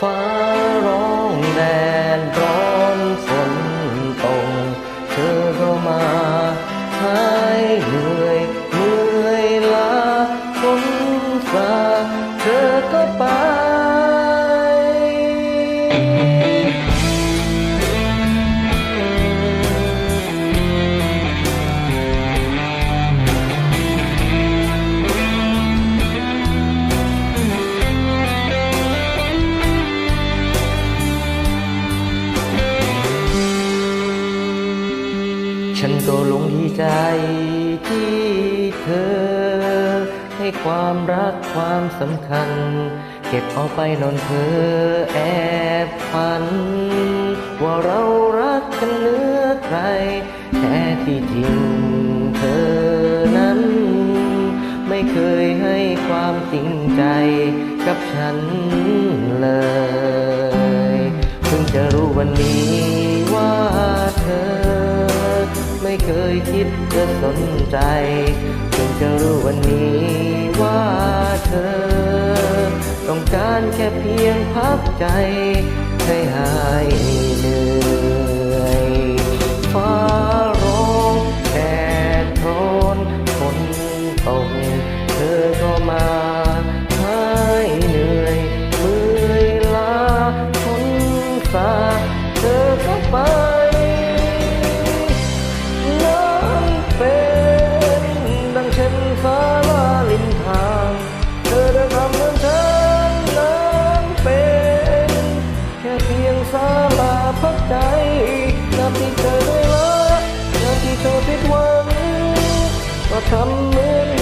ฟ้าร้องแดดร้อนฝนตกเธอก็มาหายเหนื่อยเหนื่อยล้าฝนสาเธอก็ไป ฉันก็หลงที่ใจที่เธอ ให้ความรักความสำคัญ เก็บเอาไปนอนเธอแอบฝัน ว่าเรารักกันเหนื้อใคร แต่ที่จริงเธอนั้น ไม่เคยให้ความจริงใจกับฉันเลย เธอสนใจเพิ่งจะรู้วันนี้ว่าเธอ ต้องการแค่เพียงพักใจให้หายเหนื่อยฟ้าร้องแดดร้อนฝนตก สาลาพักใจนาที่เธอได้รักนาที่เธอผิดหวังก็ทำเหมือน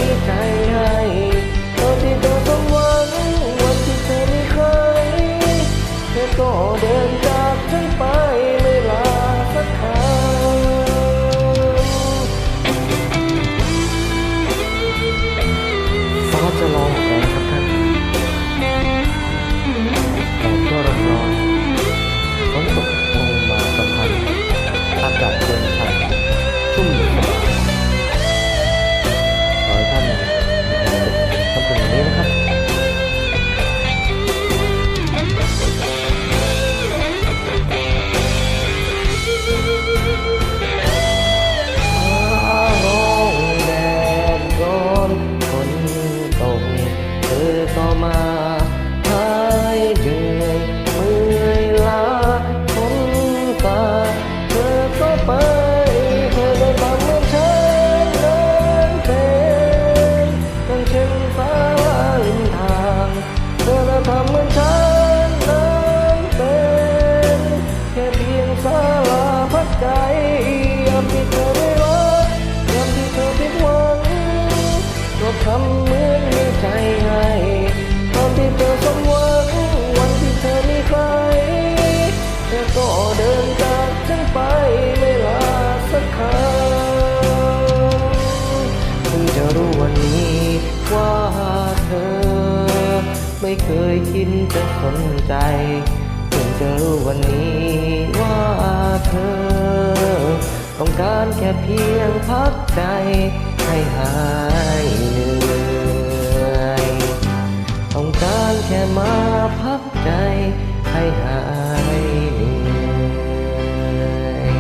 ไม่เคยคิดจะสนใจเพิ่งจะรู้วันนี้ว่าเธอ ต้องการแค่เพียงพักใจให้หายเหนื่อยต้องการแค่มาพักใจให้หายเหนื่อย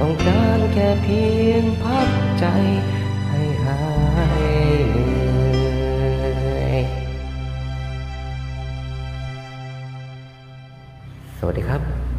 ต้องการแค่เพียงพักใจให้หาย สวัสดีครับ